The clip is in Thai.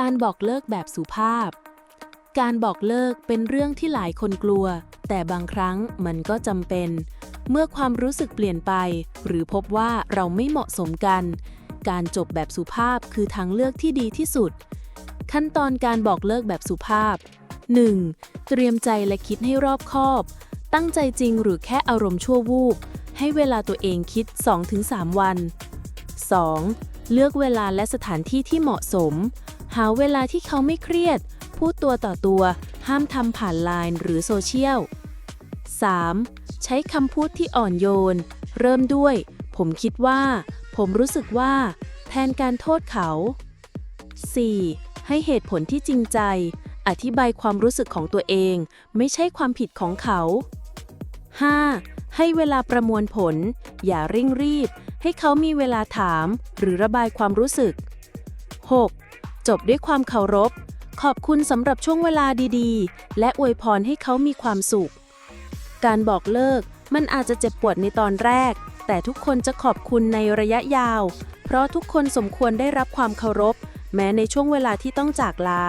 การบอกเลิกแบบสุภาพ การบอกเลิกเป็นเรื่องที่หลายคนกลัว แต่บางครั้งมันก็จำเป็น เมื่อความรู้สึกเปลี่ยนไป หรือพบว่าเราไม่เหมาะสมกัน การจบแบบสุภาพคือทางเลือกที่ดีที่สุด ขั้นตอนการบอกเลิกแบบสุภาพ 1. เตรียมใจและคิดให้รอบคอบ ตั้งใจจริงหรือแค่อารมณ์ชั่ววูบ ให้เวลาตัวเองคิด 2-3 วัน 2. เลือกเวลาและสถานที่ที่เหมาะสม หาเวลาที่เขาไม่เครียด พูดตัวต่อตัว ห้ามทำผ่านไลน์หรือโซเชียล 3. ใช้คำพูดที่อ่อนโยน เริ่มด้วย ผมคิดว่า ผมรู้สึกว่า แทนการโทษเขา 4. ให้เหตุผลที่จริงใจ อธิบายความรู้สึกของตัวเอง ไม่ใช่ความผิดของเขา 5. ให้เวลาประมวลผล อย่าเร่งรีบ ให้เขามีเวลาถาม หรือระบายความรู้สึก 6. จบด้วยความเคารพ ขอบคุณสำหรับช่วงเวลาดีๆ และอวยพรให้เขามีความสุข การบอกเลิกมันอาจจะเจ็บปวดในตอนแรก แต่ทุกคนจะขอบคุณในระยะยาว เพราะทุกคนสมควรได้รับความเคารพ แม้ในช่วงเวลาที่ต้องจากลา